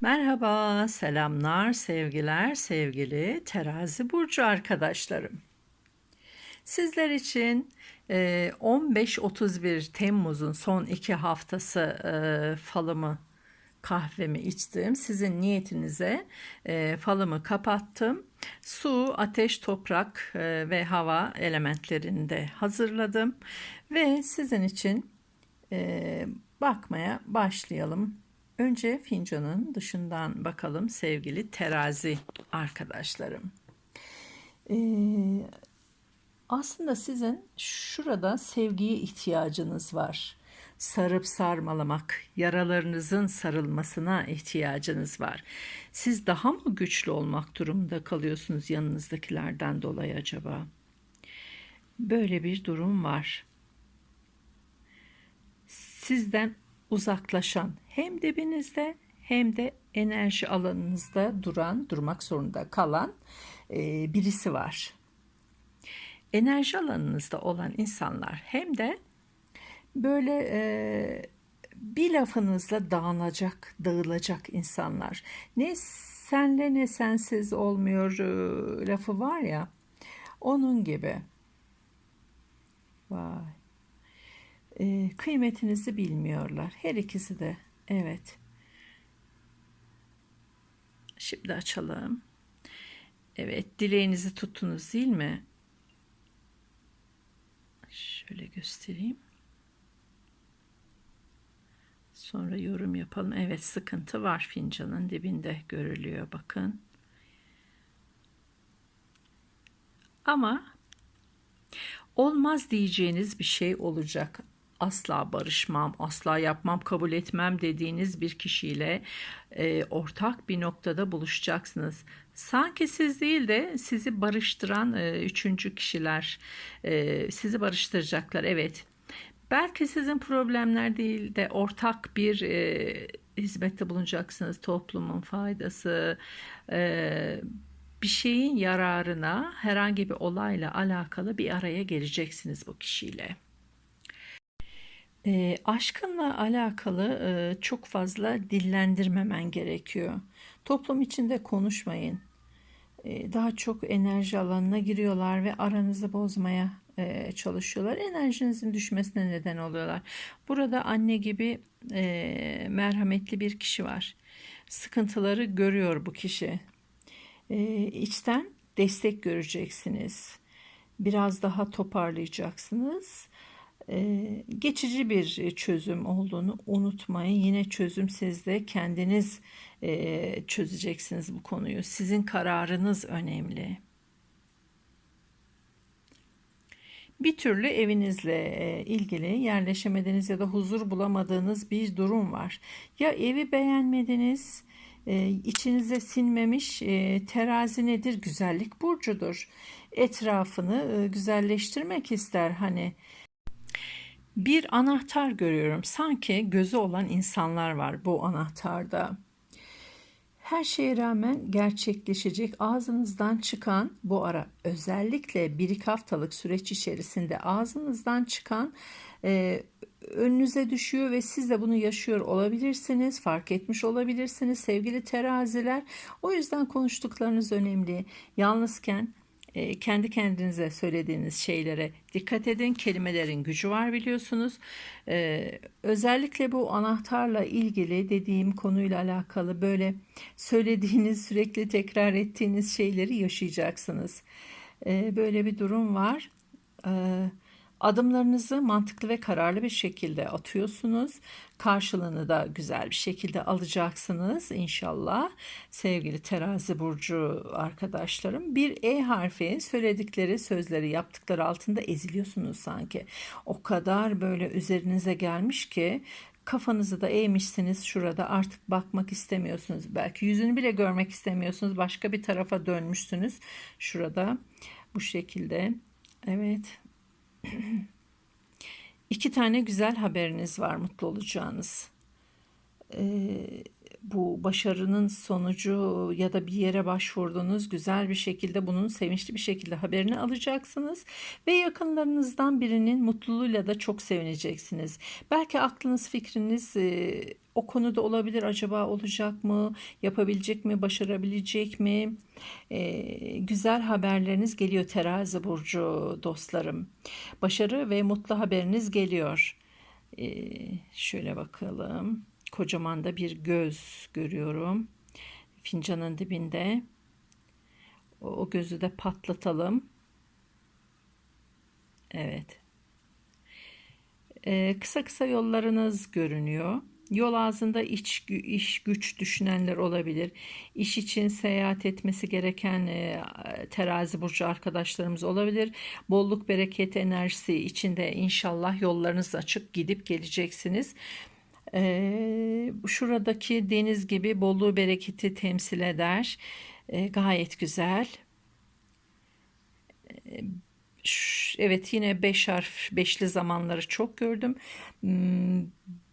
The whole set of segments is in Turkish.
Merhaba, selamlar, sevgiler, sevgili terazi burcu arkadaşlarım. Sizler için e, 15-31 Temmuz'un son iki haftası e, falımı, kahvemi içtim. Sizin niyetinize e, falımı kapattım. Su, ateş, toprak e, ve hava elementlerini de hazırladım. Ve sizin için e, bakmaya başlayalım. Önce fincanın dışından bakalım sevgili terazi arkadaşlarım. Ee, aslında sizin şurada sevgiye ihtiyacınız var. Sarıp sarmalamak, yaralarınızın sarılmasına ihtiyacınız var. Siz daha mı güçlü olmak durumunda kalıyorsunuz yanınızdakilerden dolayı acaba? Böyle bir durum var. Sizden uzaklaşan hem dibinizde hem de enerji alanınızda duran, durmak zorunda kalan e, birisi var. Enerji alanınızda olan insanlar hem de böyle e, bir lafınızla dağılacak, dağılacak insanlar. Ne senle ne sensiz olmuyor e, lafı var ya. Onun gibi. Vay. Kıymetinizi bilmiyorlar. Her ikisi de. Evet. Şimdi açalım. Evet, dileğinizi tuttunuz değil mi? Şöyle göstereyim. Sonra yorum yapalım. Evet, sıkıntı var fincanın dibinde görülüyor bakın. Ama olmaz diyeceğiniz bir şey olacak asla barışmam, asla yapmam, kabul etmem dediğiniz bir kişiyle e, ortak bir noktada buluşacaksınız. Sanki siz değil de sizi barıştıran e, üçüncü kişiler e, sizi barıştıracaklar. Evet. Belki sizin problemler değil de ortak bir e, hizmette bulunacaksınız. Toplumun faydası, e, bir şeyin yararına herhangi bir olayla alakalı bir araya geleceksiniz bu kişiyle. E, aşkınla alakalı e, çok fazla dillendirmemen gerekiyor. Toplum içinde konuşmayın. E, daha çok enerji alanına giriyorlar ve aranızı bozmaya e, çalışıyorlar. Enerjinizin düşmesine neden oluyorlar. Burada anne gibi e, merhametli bir kişi var. Sıkıntıları görüyor bu kişi. E, içten destek göreceksiniz. Biraz daha toparlayacaksınız geçici bir çözüm olduğunu unutmayın. Yine çözüm sizde kendiniz e, çözeceksiniz bu konuyu. Sizin kararınız önemli. Bir türlü evinizle e, ilgili yerleşemediğiniz ya da huzur bulamadığınız bir durum var. Ya evi beğenmediniz, e, içinize sinmemiş terazi nedir? Güzellik burcudur. Etrafını güzelleştirmek ister hani bir anahtar görüyorum. Sanki gözü olan insanlar var bu anahtarda. Her şeye rağmen gerçekleşecek ağzınızdan çıkan bu ara özellikle bir iki haftalık süreç içerisinde ağzınızdan çıkan e, önünüze düşüyor ve siz de bunu yaşıyor olabilirsiniz, fark etmiş olabilirsiniz sevgili teraziler. O yüzden konuştuklarınız önemli. Yalnızken kendi kendinize söylediğiniz şeylere dikkat edin. Kelimelerin gücü var biliyorsunuz. E, özellikle bu anahtarla ilgili dediğim konuyla alakalı böyle söylediğiniz sürekli tekrar ettiğiniz şeyleri yaşayacaksınız. E, böyle bir durum var. Evet Adımlarınızı mantıklı ve kararlı bir şekilde atıyorsunuz. Karşılığını da güzel bir şekilde alacaksınız inşallah. Sevgili terazi burcu arkadaşlarım. Bir E harfi söyledikleri sözleri yaptıkları altında eziliyorsunuz sanki. O kadar böyle üzerinize gelmiş ki kafanızı da eğmişsiniz şurada artık bakmak istemiyorsunuz. Belki yüzünü bile görmek istemiyorsunuz. Başka bir tarafa dönmüşsünüz şurada bu şekilde. Evet İki tane güzel haberiniz var mutlu olacağınız. Ee, bu başarının sonucu ya da bir yere başvurdunuz güzel bir şekilde bunun sevinçli bir şekilde haberini alacaksınız ve yakınlarınızdan birinin mutluluğuyla da çok sevineceksiniz. Belki aklınız fikriniz e, o konuda olabilir. Acaba olacak mı? Yapabilecek mi? Başarabilecek mi? E, güzel haberleriniz geliyor terazi burcu dostlarım. Başarı ve mutlu haberiniz geliyor. E, şöyle bakalım kocaman da bir göz görüyorum fincanın dibinde o, gözü de patlatalım evet E, kısa kısa yollarınız görünüyor Yol ağzında iç, iş güç düşünenler olabilir. İş için seyahat etmesi gereken e, terazi burcu arkadaşlarımız olabilir. Bolluk bereket enerjisi içinde inşallah yollarınız açık gidip geleceksiniz. E, şuradaki deniz gibi bolluğu bereketi temsil eder. E, gayet güzel. E, evet yine beş harf, beşli zamanları çok gördüm.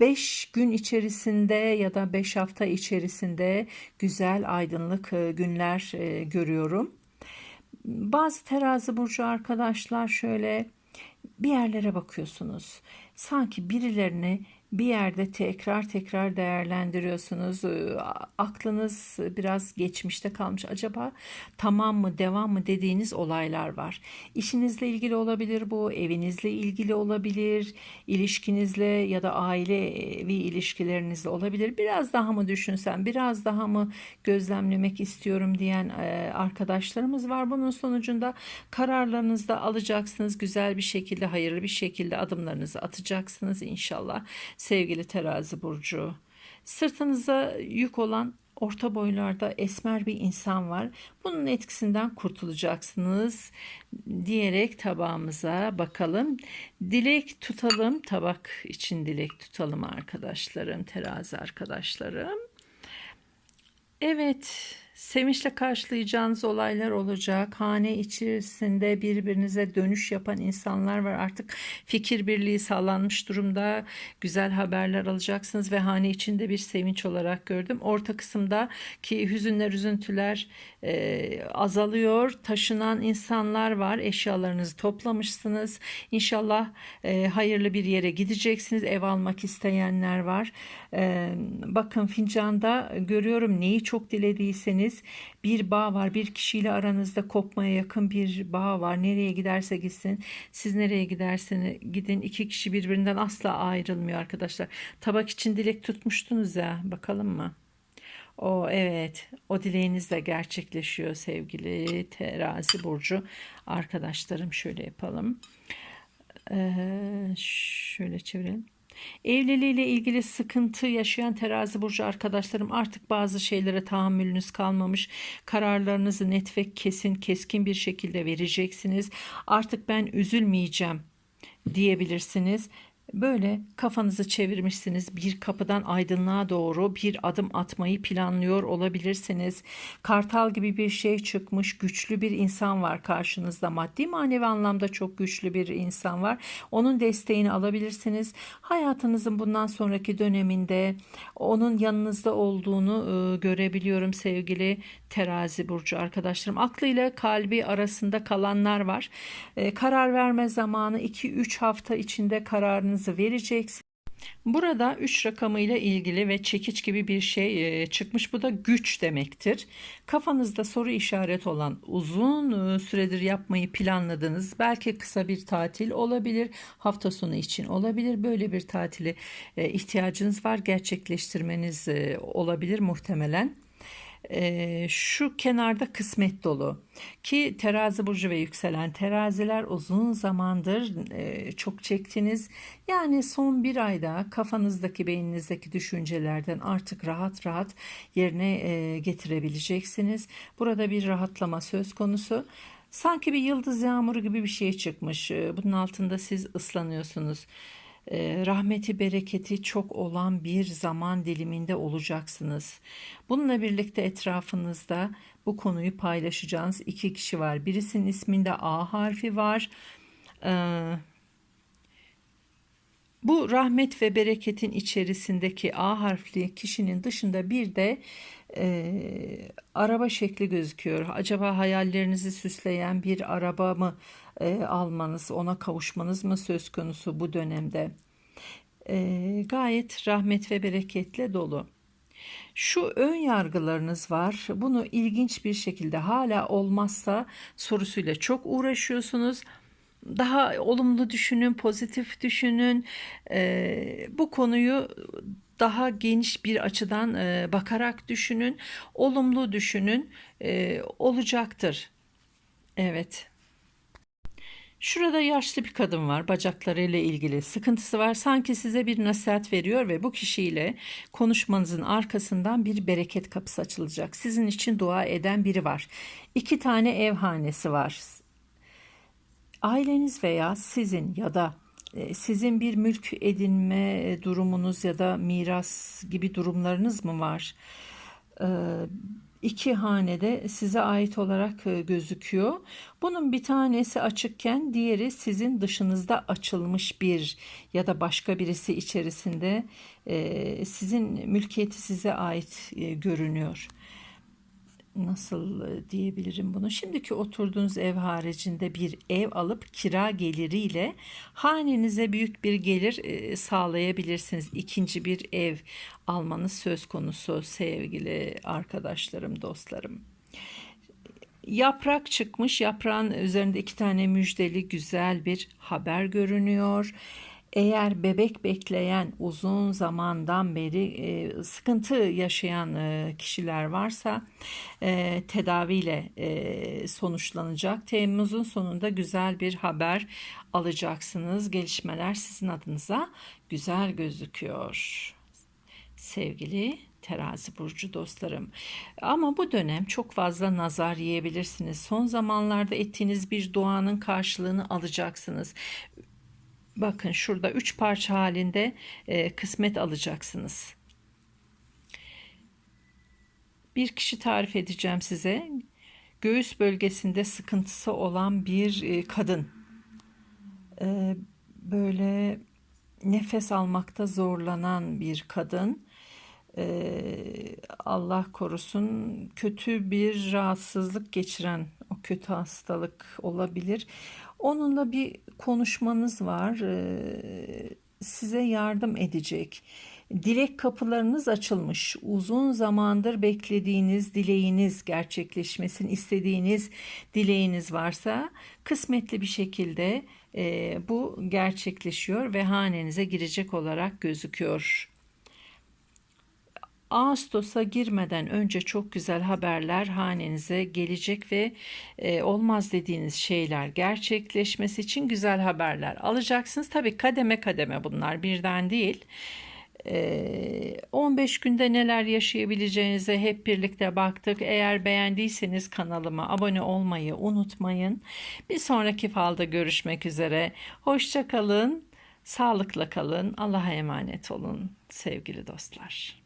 5 gün içerisinde ya da 5 hafta içerisinde güzel aydınlık e, günler e, görüyorum. Bazı terazi burcu arkadaşlar şöyle bir yerlere bakıyorsunuz. Sanki birilerini bir yerde tekrar tekrar değerlendiriyorsunuz. Ee, aklınız biraz geçmişte kalmış. Acaba tamam mı, devam mı dediğiniz olaylar var. İşinizle ilgili olabilir bu, evinizle ilgili olabilir, ilişkinizle ya da ailevi ilişkilerinizle olabilir. Biraz daha mı düşünsem, biraz daha mı gözlemlemek istiyorum diyen e, arkadaşlarımız var. Bunun sonucunda kararlarınızı da alacaksınız. Güzel bir şekilde, hayırlı bir şekilde adımlarınızı atacaksınız inşallah sevgili terazi burcu. Sırtınıza yük olan orta boylarda esmer bir insan var. Bunun etkisinden kurtulacaksınız diyerek tabağımıza bakalım. Dilek tutalım. Tabak için dilek tutalım arkadaşlarım, terazi arkadaşlarım. Evet, Sevinçle karşılayacağınız olaylar olacak. Hane içerisinde birbirinize dönüş yapan insanlar var. Artık fikir birliği sağlanmış durumda. Güzel haberler alacaksınız ve hane içinde bir sevinç olarak gördüm. Orta kısımda ki hüzünler, üzüntüler e, azalıyor. Taşınan insanlar var. Eşyalarınızı toplamışsınız. İnşallah e, hayırlı bir yere gideceksiniz. Ev almak isteyenler var. E, bakın fincanda görüyorum neyi çok dilediyseniz bir bağ var. Bir kişiyle aranızda kopmaya yakın bir bağ var. Nereye giderse gitsin. Siz nereye giderseniz gidin. iki kişi birbirinden asla ayrılmıyor arkadaşlar. Tabak için dilek tutmuştunuz ya. Bakalım mı? O evet o dileğiniz de gerçekleşiyor sevgili terazi burcu arkadaşlarım şöyle yapalım. Ee, şöyle çevirelim. Evliliğiyle ilgili sıkıntı yaşayan terazi burcu arkadaşlarım artık bazı şeylere tahammülünüz kalmamış. Kararlarınızı net ve kesin, keskin bir şekilde vereceksiniz. Artık ben üzülmeyeceğim diyebilirsiniz. Böyle kafanızı çevirmişsiniz bir kapıdan aydınlığa doğru bir adım atmayı planlıyor olabilirsiniz. Kartal gibi bir şey çıkmış güçlü bir insan var karşınızda maddi manevi anlamda çok güçlü bir insan var. Onun desteğini alabilirsiniz. Hayatınızın bundan sonraki döneminde onun yanınızda olduğunu e, görebiliyorum sevgili terazi burcu arkadaşlarım. Aklıyla kalbi arasında kalanlar var. E, karar verme zamanı 2-3 hafta içinde kararınızı vereceksiniz. Burada 3 rakamıyla ilgili ve çekiç gibi bir şey e, çıkmış. Bu da güç demektir. Kafanızda soru işareti olan uzun e, süredir yapmayı planladığınız belki kısa bir tatil olabilir. Hafta sonu için olabilir. Böyle bir tatili e, ihtiyacınız var. Gerçekleştirmeniz olabilir muhtemelen e, şu kenarda kısmet dolu ki terazi burcu ve yükselen teraziler uzun zamandır e, çok çektiniz. Yani son bir ayda kafanızdaki beyninizdeki düşüncelerden artık rahat rahat yerine e, getirebileceksiniz. Burada bir rahatlama söz konusu. Sanki bir yıldız yağmuru gibi bir şey çıkmış. Bunun altında siz ıslanıyorsunuz. Ee, rahmeti bereketi çok olan bir zaman diliminde olacaksınız. Bununla birlikte etrafınızda bu konuyu paylaşacağınız iki kişi var. Birisinin isminde A harfi var. Bu rahmet ve bereketin içerisindeki A harfli kişinin dışında bir de e, araba şekli gözüküyor. Acaba hayallerinizi süsleyen bir araba mı e, almanız, ona kavuşmanız mı söz konusu bu dönemde? E, gayet rahmet ve bereketle dolu. Şu ön yargılarınız var. Bunu ilginç bir şekilde hala olmazsa sorusuyla çok uğraşıyorsunuz. Daha olumlu düşünün, pozitif düşünün. Ee, bu konuyu daha geniş bir açıdan e, bakarak düşünün. Olumlu düşünün. Ee, olacaktır. Evet. Şurada yaşlı bir kadın var. Bacaklarıyla ilgili sıkıntısı var. Sanki size bir nasihat veriyor ve bu kişiyle konuşmanızın arkasından bir bereket kapısı açılacak. Sizin için dua eden biri var. İki tane ev hanesi var. Aileniz veya sizin ya da e, sizin bir mülk edinme durumunuz ya da miras gibi durumlarınız mı var? Ee, iki hanede size ait olarak e, gözüküyor. Bunun bir tanesi açıkken diğeri sizin dışınızda açılmış bir ya da başka birisi içerisinde e, sizin mülkiyeti size ait görünüyor. Nasıl diyebilirim bunu? Şimdiki oturduğunuz ev haricinde bir ev alıp kira geliriyle hanenize büyük bir gelir sağlayabilirsiniz. İkinci bir ev almanız söz konusu sevgili arkadaşlarım, dostlarım. Yaprak çıkmış. Yaprağın üzerinde iki tane müjdeli güzel bir haber görünüyor. Eğer bebek bekleyen uzun zamandan beri e, sıkıntı yaşayan e, kişiler varsa e, tedaviyle e, sonuçlanacak. Temmuz'un sonunda güzel bir haber alacaksınız. Gelişmeler sizin adınıza güzel gözüküyor. Sevgili terazi burcu dostlarım. Ama bu dönem çok fazla nazar yiyebilirsiniz. Son zamanlarda ettiğiniz bir duanın karşılığını alacaksınız. Bakın şurada üç parça halinde e, kısmet alacaksınız. Bir kişi tarif edeceğim size. Göğüs bölgesinde sıkıntısı olan bir e, kadın. E, böyle nefes almakta zorlanan bir kadın. E, Allah korusun kötü bir rahatsızlık geçiren o kötü hastalık olabilir. Onunla bir konuşmanız var. Size yardım edecek. Dilek kapılarınız açılmış. Uzun zamandır beklediğiniz dileğiniz gerçekleşmesini istediğiniz dileğiniz varsa kısmetli bir şekilde bu gerçekleşiyor ve hanenize girecek olarak gözüküyor. Ağustos'a girmeden önce çok güzel haberler hanenize gelecek ve e, olmaz dediğiniz şeyler gerçekleşmesi için güzel haberler alacaksınız. Tabii kademe kademe bunlar birden değil. 15 e, günde neler yaşayabileceğinize hep birlikte baktık. Eğer beğendiyseniz kanalıma abone olmayı unutmayın. Bir sonraki falda görüşmek üzere. Hoşça kalın, sağlıkla kalın, Allah'a emanet olun sevgili dostlar.